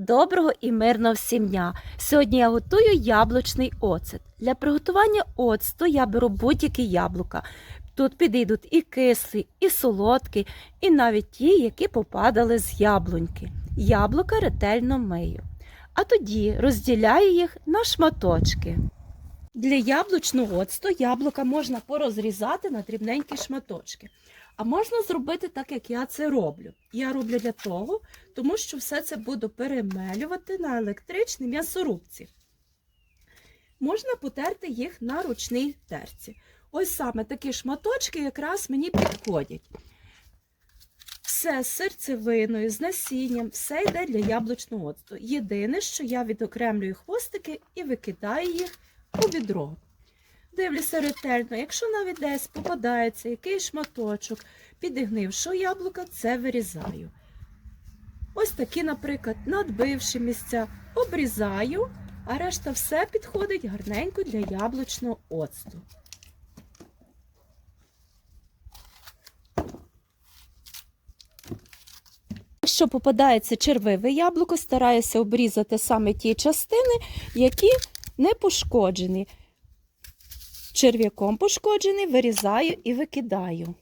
доброго і мирного всім дня! Сьогодні я готую яблучний оцет. Для приготування оцту я беру будь-які яблука. Тут підійдуть і кислі, і солодкі, і навіть ті, які попадали з яблуньки. Яблука ретельно мию. А тоді розділяю їх на шматочки. Для яблучного оцту яблука можна порозрізати на дрібненькі шматочки. А можна зробити так, як я це роблю. Я роблю для того, тому що все це буду перемелювати на електричній м'ясорубці. Можна потерти їх на ручній терці. Ось саме такі шматочки якраз мені підходять. Все з серцевиною, з насінням, все йде для яблучного оцту. Єдине, що я відокремлюю хвостики і викидаю їх у відро. Дивлюся ретельно, якщо навіть десь попадається якийсь шматочок підігнившого яблука, це вирізаю. Ось такі, наприклад, надбивші місця обрізаю, а решта все підходить гарненько для яблучного оцту. Якщо попадається червиве яблуко, стараюся обрізати саме ті частини, які не пошкоджені. Черв'яком пошкоджений вирізаю і викидаю.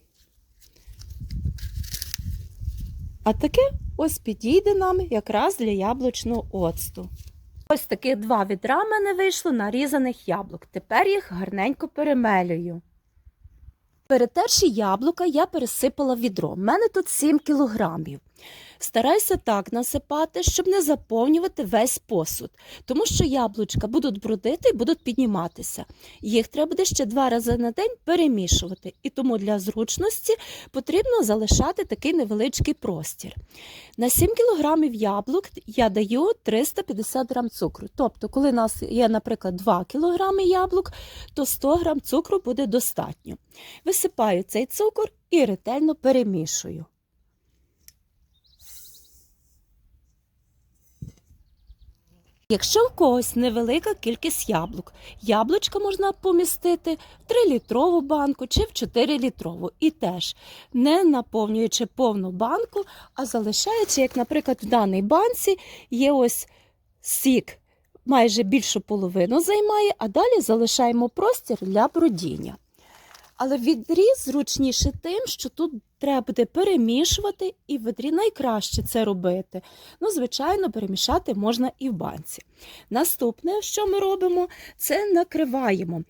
А таке ось підійде нам якраз для яблучного оцту. Ось таких два відра в мене вийшло нарізаних яблук. Тепер їх гарненько перемелюю. Перетерші яблука я пересипала відро. У мене тут 7 кілограмів. Стараюся так насипати, щоб не заповнювати весь посуд, тому що яблучка будуть брудити і будуть підніматися. Їх треба буде ще два рази на день перемішувати, і тому для зручності потрібно залишати такий невеличкий простір. На 7 кг яблук я даю 350 г цукру. Тобто, коли у нас є, наприклад, 2 кг яблук, то 100 г цукру буде достатньо. Висипаю цей цукор і ретельно перемішую. Якщо в когось невелика кількість яблук, яблучка можна помістити в 3-літрову банку чи в 4-літрову. І теж не наповнюючи повну банку, а залишаючи, як, наприклад, в даній банці є ось сік, майже більшу половину займає, а далі залишаємо простір для бродіння. Але в відрі зручніше тим, що тут треба буде перемішувати, і в відрі найкраще це робити. Ну, звичайно, перемішати можна і в банці. Наступне, що ми робимо, це накриваємо.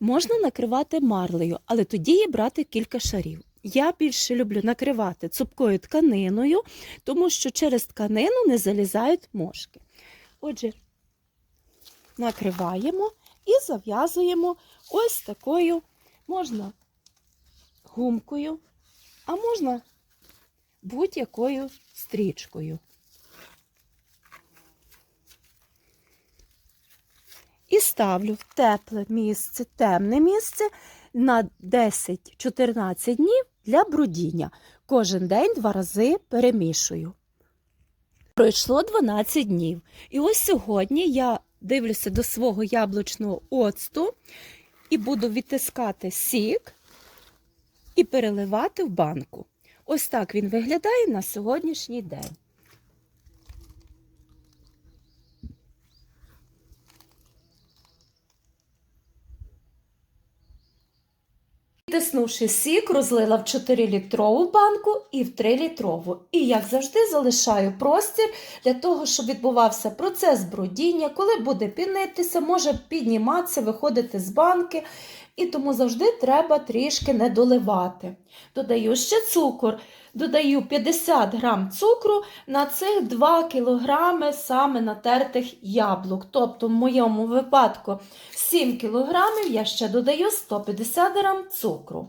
Можна накривати марлею, але тоді є брати кілька шарів. Я більше люблю накривати цупкою тканиною, тому що через тканину не залізають мошки. Отже, накриваємо і зав'язуємо ось такою можна гумкою, а можна будь-якою стрічкою. І ставлю в тепле місце, темне місце на 10-14 днів для брудіння. Кожен день два рази перемішую. Пройшло 12 днів. І ось сьогодні я дивлюся до свого яблучного оцту і буду відтискати сік і переливати в банку. Ось так він виглядає на сьогоднішній день. Тиснувши сік, розлила в 4-літрову банку і в 3-літрову. І, як завжди, залишаю простір для того, щоб відбувався процес бродіння, коли буде пінитися, може підніматися, виходити з банки. І тому завжди треба трішки не доливати. Додаю ще цукор. Додаю 50 грам цукру на цих 2 кілограми саме натертих яблук. Тобто, в моєму випадку 7 кілограмів я ще додаю 150 грам цукру.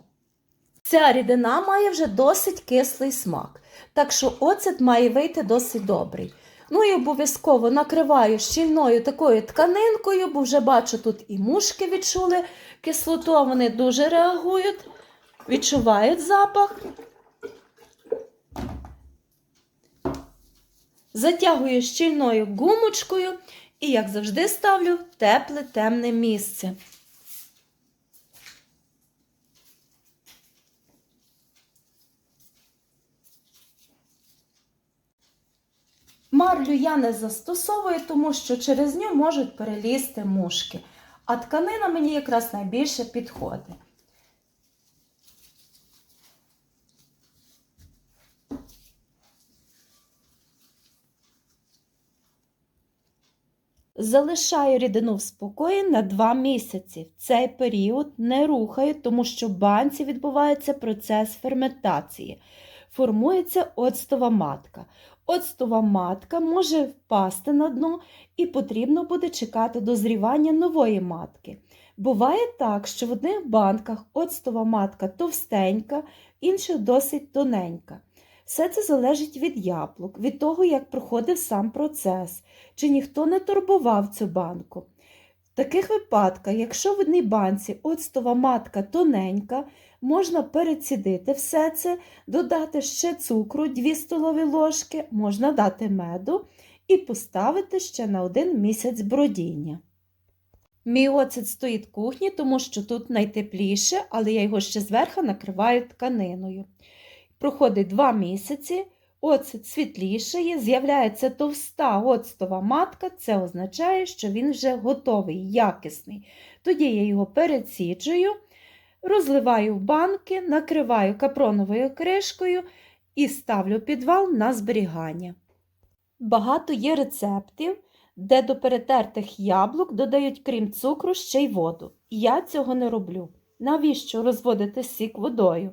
Ця рідина має вже досить кислий смак, так що оцет має вийти досить добрий. Ну і обов'язково накриваю щільною такою тканинкою, бо вже бачу, тут і мушки відчули кислоту, вони дуже реагують, відчувають запах. Затягую щільною гумочкою і, як завжди, ставлю в тепле темне місце. Марлю я не застосовую, тому що через нього можуть перелізти мушки. А тканина мені якраз найбільше підходить. Залишаю рідину в спокої на 2 місяці. В цей період не рухаю, тому що в банці відбувається процес ферментації. Формується оцтова матка. Оцтова матка може впасти на дно і потрібно буде чекати дозрівання нової матки. Буває так, що в одних банках оцтова матка товстенька, в інших досить тоненька. Все це залежить від яблук, від того, як проходив сам процес, чи ніхто не турбував цю банку. В таких випадках, якщо в одній банці оцтова матка тоненька, можна перецідити все це, додати ще цукру 2 столові ложки, можна дати меду і поставити ще на один місяць бродіння. Мій оцет стоїть в кухні, тому що тут найтепліше, але я його ще зверху накриваю тканиною. Проходить 2 місяці, оцет світлішає, з'являється товста оцтова матка, це означає, що він вже готовий, якісний. Тоді я його переціджую, розливаю в банки, накриваю капроновою кришкою і ставлю підвал на зберігання. Багато є рецептів, де до перетертих яблук додають, крім цукру, ще й воду. Я цього не роблю. Навіщо розводити сік водою?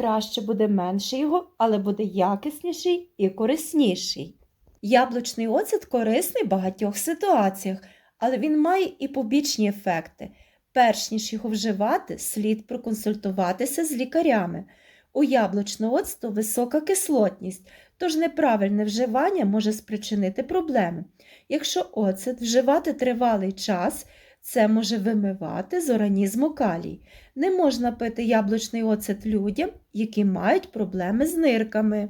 Краще буде менше його, але буде якісніший і корисніший. Яблучний оцет корисний в багатьох ситуаціях, але він має і побічні ефекти. Перш ніж його вживати, слід проконсультуватися з лікарями. У яблучного оцту висока кислотність, тож неправильне вживання може спричинити проблеми. Якщо оцет вживати тривалий час, це може вимивати з організму калій. Не можна пити яблучний оцет людям, які мають проблеми з нирками.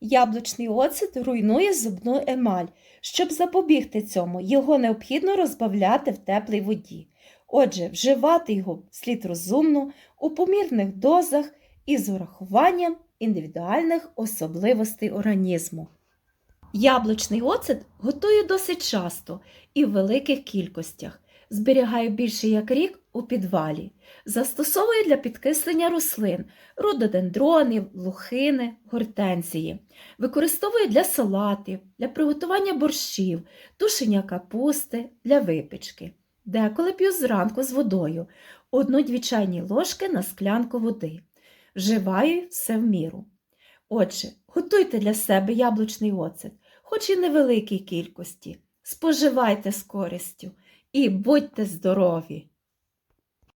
Яблучний оцет руйнує зубну емаль. Щоб запобігти цьому, його необхідно розбавляти в теплій воді. Отже, вживати його слід розумно, у помірних дозах і з урахуванням індивідуальних особливостей організму. Яблучний оцет готую досить часто і в великих кількостях. Зберігаю більше як рік у підвалі. Застосовую для підкислення рослин, рододендронів, лухини, гортензії. Використовую для салатів, для приготування борщів, тушення капусти, для випічки. Деколи п'ю зранку з водою, одну-дві чайні ложки на склянку води. Вживаю все в міру. Отже, готуйте для себе яблучний оцет, хоч і невеликій кількості. Споживайте з користю і будьте здорові!